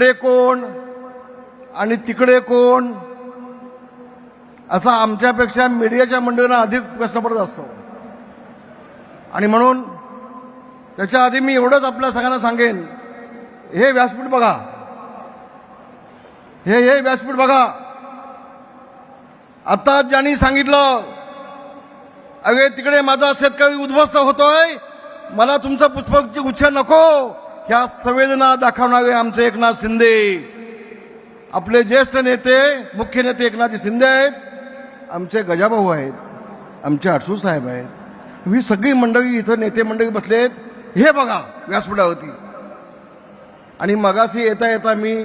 ते कोण आणि तिकडे कोण असा आमच्यापेक्षा मीडियाच्या मंडळींना अधिक प्रश्न पडत असतो. आणि म्हणून त्याच्या आधी मी एवढंच आपल्या सगळ्यांना सांगेन हे व्यासपीठ बघा. हे हे व्यासपीठ बघा. आता ज्यांनी सांगितलं अगे तिकडे माझा शेतकरी उद्ध्वस्त होतोय मला तुमचं पुष्पगुच्छ नको. ह्या संवेदना दाखवणारे आमचे एकनाथ शिंदे. आपले ज्येष्ठ नेते मुख्य नेते एकनाथ शिंदे आहेत. आमचे गजाभाऊ आहेत. आमचे अडसू साहेब आहेत. ही सगळी मंडळी इथं नेते मंडळी बसलेत हे बघा व्यासपीठावरती. आणि मगाशी येता येता मी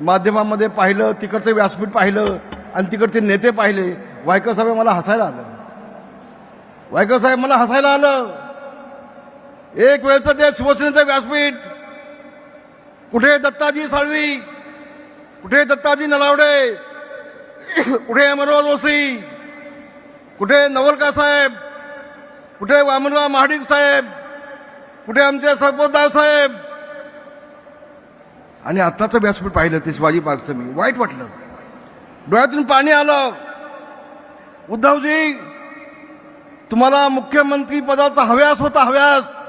माध्यमामध्ये पाहिलं तिकडचं व्यासपीठ पाहिलं आणि तिकडचे नेते पाहिले. वायकर साहेब मला हसायला आलं. वायकर साहेब मला हसायला आलं. एक वेळचं ते शिवसेनेचं व्यासपीठ. कुठे दत्ताजी साळवी? कुठे दत्ताजी नलावडे? कुठे मनोहर जोशी? कुठे नवलका साहेब? कुठे वामनराव महाडिक साहेब? कुठे आमचे सरपोतदार साहेब? आणि आत्ताचं व्यासपीठ पाहिलं ते शिवाजी पार्कचं मी. वाईट वाटलं. डोळ्यातून पाणी आलं. उद्धवजी तुम्हाला मुख्यमंत्री पदाचा हव्यास होता हव्यास.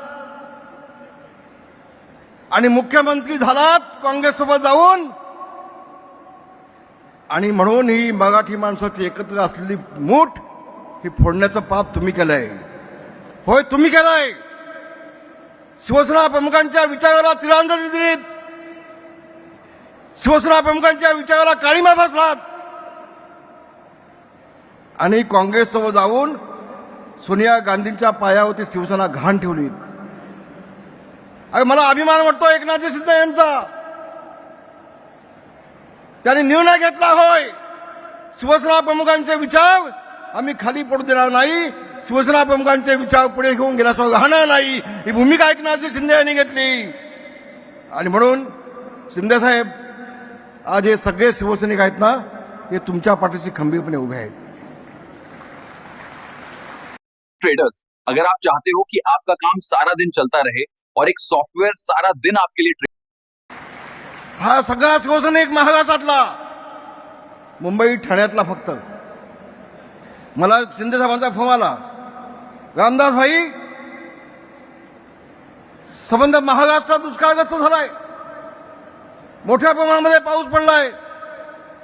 आणि मुख्यमंत्री झालात काँग्रेससोबत जाऊन. आणि म्हणून ही मराठी माणसाची एकत्र असलेली मूठ ही फोडण्याचं पाप तुम्ही केलंय. होय तुम्ही केलंय. शिवसेना प्रमुखांच्या विचाराला तिरांजली दिलीत. शिवसेना प्रमुखांच्या विचाराला काळीमा बसलात. आणि काँग्रेससोबत जाऊन सोनिया गांधींच्या पायावरती शिवसेना घाण ठेवली अरे मला अभिमान वाटतो एकनाथजी शिंदे यांचा. त्यांनी निर्णय घेतला होय. शिवसेना प्रमुखांचे विचार आम्ही खाली पडू देणार नाही. शिवसेना प्रमुखांचे विचार पुढे घेऊन गेल्याशिवाय राहणार नाही. ही भूमिका एकनाथजी शिंदे यांनी घेतली. आणि म्हणून शिंदे साहेब आज हे सगळे शिवसैनिक आहेत ना हे तुमच्या पाठीशी खंबीरपणे उभे आहेत. ट्रेडर्स अगर आप चाहते हो कि आपका काम सारा दिन चलता रहे और एक सॉफ्टवेयर सारा दिन आपके लिए ट्रेन हा सगळा शिवसैनिक महाराष्ट्रातला मुंबई ठाण्यातला फक्त. मला शिंदे साहेबांचा फोन आला. रामदास भाई संबंध महाराष्ट्रात दुष्काळग्रस्त झालाय. मोठ्या प्रमाणामध्ये पाऊस पडलाय.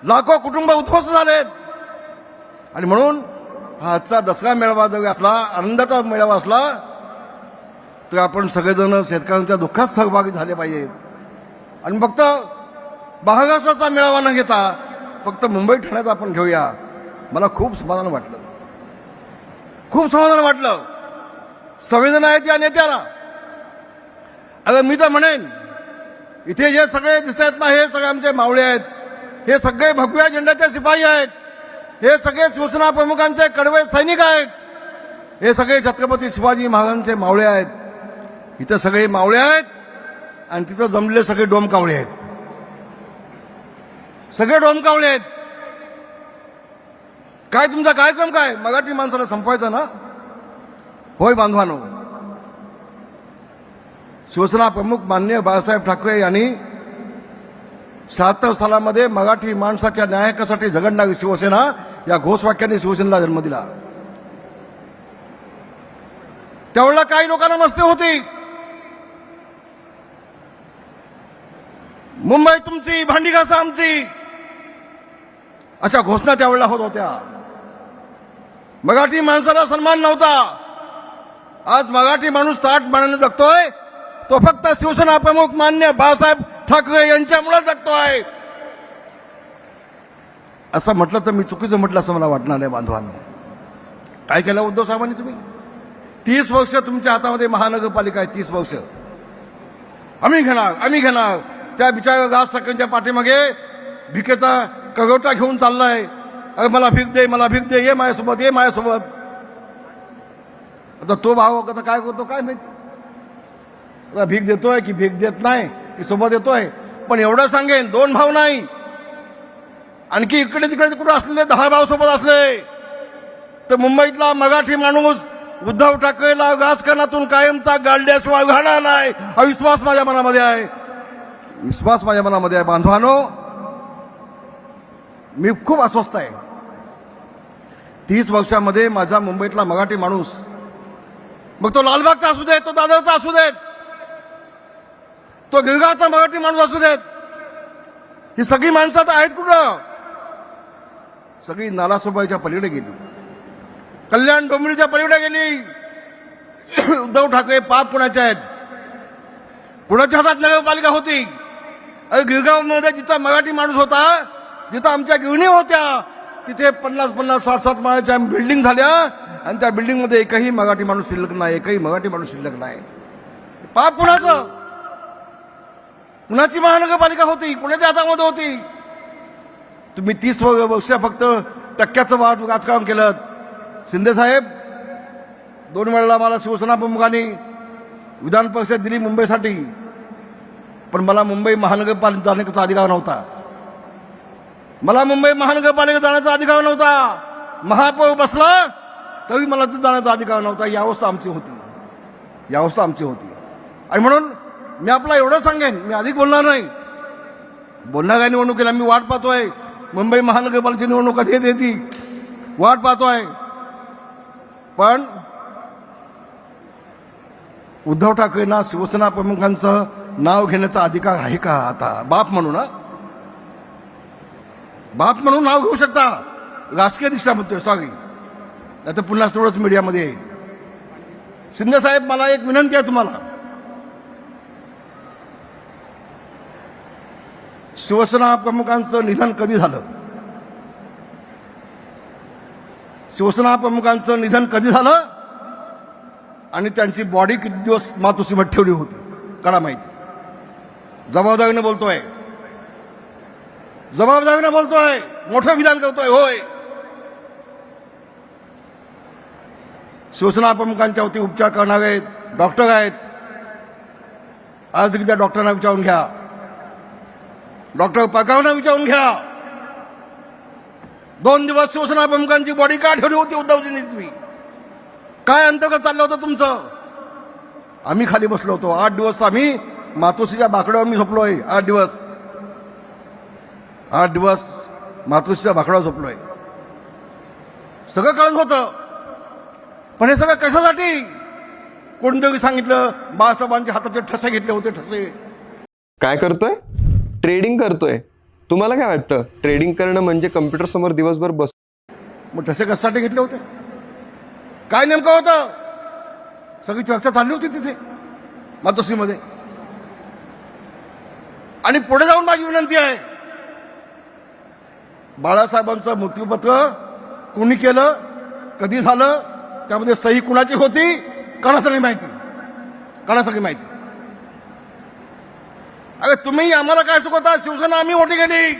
लाखो कुटुंब उद्ध्वस्त झालेत. आणि म्हणून हा आजचा दसरा मेळावा जरी असला आनंदाचा मेळावा असला तर आपण सगळेजण शेतकऱ्यांच्या दुःखात सहभागी झाले पाहिजेत. आणि फक्त बहागासाचा मेळावा न घेता फक्त मुंबई ठाण्याचा आपण घेऊया. मला खूप समाधान वाटलं. खूप समाधान वाटलं. संवेदना आहेत या नेत्याला. अगं मी तर म्हणेन इथे जे सगळे दिसत आहेत ना हे सगळे आमचे मावळे आहेत. हे सगळे भगव्या झेंड्याचे शिपाई आहेत. हे सगळे शिवसेना प्रमुखांचे कडवे सैनिक आहेत. हे सगळे छत्रपती शिवाजी महाराजांचे मावळे आहेत. इथं सगळे मावळे आहेत आणि तिथं जमलेले सगळे डोमकावळे आहेत. सगळे डोमकावळे आहेत. काय तुमचा कार्यक्रम काय? मराठी माणसाला संपवायचा ना? होय बांधवानो. शिवसेना प्रमुख मान्य बाळासाहेब ठाकरे यांनी शहात्तर सालामध्ये मराठी माणसाच्या न्यायकासाठी झगडणारी शिवसेना या घोषवाक्याने शिवसेनेला जन्म दिला. त्यावेळेला काही लोकांना मस्ती होती. मुंबई तुमची भांडी घासा आमची. अशा घोषणा त्यावेळेला होत होत्या. मराठी माणसाला सन्मान नव्हता. आज मराठी माणूस ताट मानाने जगतोय. तो फक्त शिवसेना प्रमुख मान्य बाळासाहेब ठाकरे यांच्यामुळे जगतोय. असं म्हटलं तर मी चुकीचं म्हटलं असं मला वाटणार नाही बांधवांनो. काय केलं उद्धव साहेबांनी तुम्ही? तीस वर्ष तुमच्या हातामध्ये महानगरपालिका आहे तीस वर्ष. आम्ही घेणार आम्ही घेणार. त्या बिचारा राज ठाकरेंच्या पाठीमागे भिकेचा कगवटा घेऊन चाललाय. अरे मला भीक दे मला भीक दे ये माझ्यासोबत ये माझ्यासोबत. आता तो भाव आता काय करतो काय माहिती? आता भीक देतोय की भीक देत नाही की सोबत येतोय? पण एवढं सांगेन दोन भाव नाही. आणखी इकडे तिकडे कुठे असलेले दहा भाव सोबत असले. तर मुंबईतला मराठी माणूस उद्धव ठाकरेला राजकारणातून कायमचा गाडल्याशिवाय घाणार नाही अविश्वास माझ्या मनामध्ये आहे. विश्वास माझ्या मनामध्ये आहे बांधवानो. मी खूप अस्वस्थ आहे. तीस वर्षामध्ये माझा मुंबईतला मराठी माणूस. मग तो लालबागचा असू देत तो दादरचा असू देत तो गिरगावचा मराठी माणूस असू देत ही सगळी माणसं आहेत कुठं? सगळी नालासोबाईच्या पलीकडे गेली. कल्याण डोंबिवलीच्या पलीकडे गेली. उद्धव ठाकरे पाप पुण्याच्या आहेत. पुण्याच्या हातात नगरपालिका होती. गिरगावमध्ये जिथं मराठी माणूस होता जिथं आमच्या गिरणी होत्या तिथे पन्नास पन्नास साठ साठ माळ्याच्या बिल्डिंग झाल्या. आणि त्या बिल्डिंगमध्ये एकही मराठी माणूस शिल्लक नाही एकही मराठी माणूस शिल्लक नाही. पाप कुणाचं? कुणाची महानगरपालिका होती? कुणाच्या हातामध्ये होती? तुम्ही तीस वर्ष फक्त टक्क्याचं वाहतूक राजकारण केलं. शिंदे साहेब दोन वेळेला मला शिवसेना प्रमुखांनी विधान परिषद दिली मुंबईसाठी. पण मला मुंबई महानगरपालिका जाण्याचा अधिकार नव्हता. मला मुंबई महानगरपालिका जाण्याचा अधिकार नव्हता. महापौर बसला तरी मला तिथे जाण्याचा अधिकार नव्हता. ही अवस्था आमची होती. ही अवस्था आमची होती. आणि म्हणून मी आपला एवढं सांगेन मी अधिक बोलणार नाही. बोलणाऱ्या निवडणुकीला? मी वाट पाहतोय. मुंबई महानगरपालिकेची निवडणूक कधी येते ती? वाट पाहतोय. पण उद्धव ठाकरेंना शिवसेना प्रमुखांचं नाव घेण्याचा अधिकार आहे का आता? बाप म्हणून बाप म्हणून नाव घेऊ शकता? राजकीय दिसला म्हणतोय सॉरी आता पुन्हा थोडंच मीडियामध्ये येईल. शिंदे साहेब मला एक विनंती आहे तुम्हाला. शिवसेना प्रमुखांचं निधन कधी झालं? शिवसेना प्रमुखांचं निधन कधी झालं? आणि त्यांची बॉडी किती दिवस मातोसीमत ठेवली होती? कळा माहिती. जबाबदारीनं बोलतोय. जबाबदारीनं बोलतोय. मोठं विधान करतोय होय. शिवसेना प्रमुखांच्या वती उपचार करणारे डॉक्टर आहेत. आज देखील त्या डॉक्टरांना विचारून घ्या. डॉक्टर पकावना विचारून घ्या. दोन दिवस शिवसेना प्रमुखांची बॉडी का ठेवली होती उद्धवजींनी तुम्ही. काय अंतर्गत चाललं होतं तुमचं? आम्ही खाली बसलो होतो. आठ दिवस आम्ही मातोश्रीच्या बाकड्यावर मी झोपलोय. आठ दिवस. आठ दिवस मातोश्रीच्या बाकड्यावर झोपलोय. सगळं कळत होतं. पण हे सगळं कशासाठी? कोणतरी सांगितलं बाळासाहेबांच्या हाताचे ठसे घेतले होते ठसे. काय करतोय? ट्रेडिंग करतोय. तुम्हाला काय वाटतं? ट्रेडिंग करणं म्हणजे कम्प्युटर समोर दिवसभर बस मग ठसे कशासाठी घेतले होते? काय नेमकं होतं? सगळी चर्चा चालली होती तिथे मातोश्रीमध्ये. आणि पुढे जाऊन माझी विनंती आहे. बाळासाहेबांचं मृत्यूपत्र कोणी केलं कधी झालं त्यामध्ये सही कुणाची होती कळा सगळी माहिती. कळा सगळी माहिती. अरे तुम्ही आम्हाला काय चुकवता शिवसेना आम्ही मोठी केली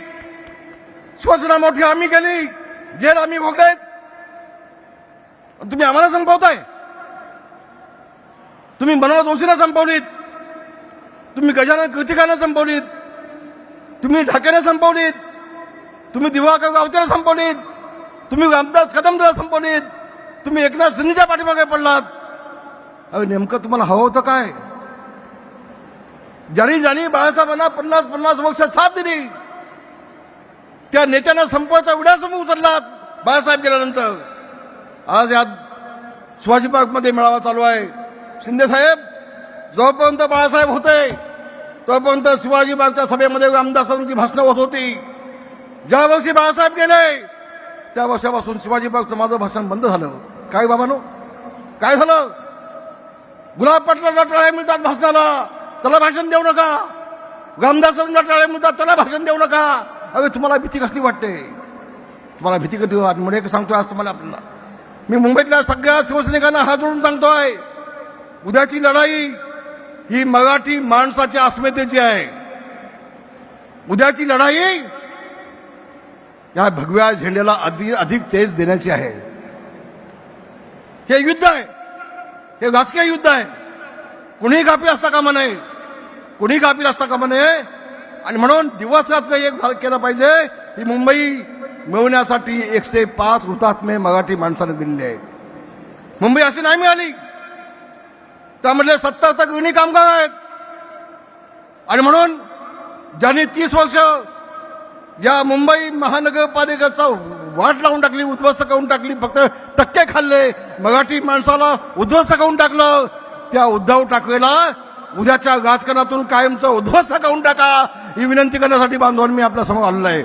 शिवसेना मोठी आम्ही केली. जेल आम्ही भोगतायत तुम्ही आम्हाला संपवताय. तुम्ही मनोहर जोशीला संपवलीत. तुम्ही गजानन कृतिकानं संपवलीत. तुम्ही ढाक्यानं संपवलीत. तुम्ही दिवाकर गावतेला संपवलीत. तुम्ही रामदास कदमला संपवलीत. तुम्ही एकनाथ शिंदेच्या पाठीमागे पडलात. अरे नेमकं तुम्हाला हवं होतं काय? ज्यांनी ज्यांनी बाळासाहेबांना पन्नास पन्नास वर्ष साथ दिली त्या नेत्यांना संपवायचा विड्यासमोर उचललात बाळासाहेब गेल्यानंतर. आज यात शिवाजी पार्कमध्ये मेळावा चालू आहे. शिंदेसाहेब जोपर्यंत बाळासाहेब होते तोपर्यंत शिवाजी पार्कच्या सभेमध्ये रामदासांची भाषणं होत होती. ज्या वर्षी बाळासाहेब गेले त्या वर्षापासून शिवाजी माझं भाषण बंद झालं. काय बाबानो? काय झालं? गुलाब पाटलांना टाळ्या मिळतात भाषणाला त्याला भाषण देऊ नका. रामदासांना टाळ्या मिळतात त्याला भाषण देऊ नका. अरे तुम्हाला भीती कसली वाटते? तुम्हाला भीती कधी वाट? म्हणजे सांगतोय आज तुम्हाला आपल्याला. मी मुंबईतल्या सगळ्या शिवसैनिकांना हात जोडून सांगतोय उद्याची लढाई ही मराठी माणसाच्या अस्मितेची आहे. उद्याची लढाई या भगव्या झेंड्याला अधिक अधिक तेज देण्याची आहे. हे युद्ध आहे. हे राजकीय युद्ध आहे. कुणीही कापी असता कामा नये. कुणी कापी असता कामा नये. आणि म्हणून दिवस रात्र एक झालं केलं पाहिजे. ही मुंबई मिळवण्यासाठी एकशे पाच हुतात्मे मराठी माणसाने दिलेले आहेत. मुंबई अशी नाही मिळाली. त्यामधले सत्तर तक गृहिणी कामगार आहेत. आणि म्हणून ज्यांनी तीस वर्ष या मुंबई महानगरपालिकेचा वाट लावून टाकली उद्ध्वस्त करून टाकली फक्त टक्के खाल्ले मराठी माणसाला उद्ध्वस्त करून टाकलं त्या उद्धव ठाकरेला उद्याच्या राजकारणातून कायमचं उद्ध्वस्त करून टाका ही विनंती करण्यासाठी बांधवांनी मी आपल्यासमोर आलेलो आहे.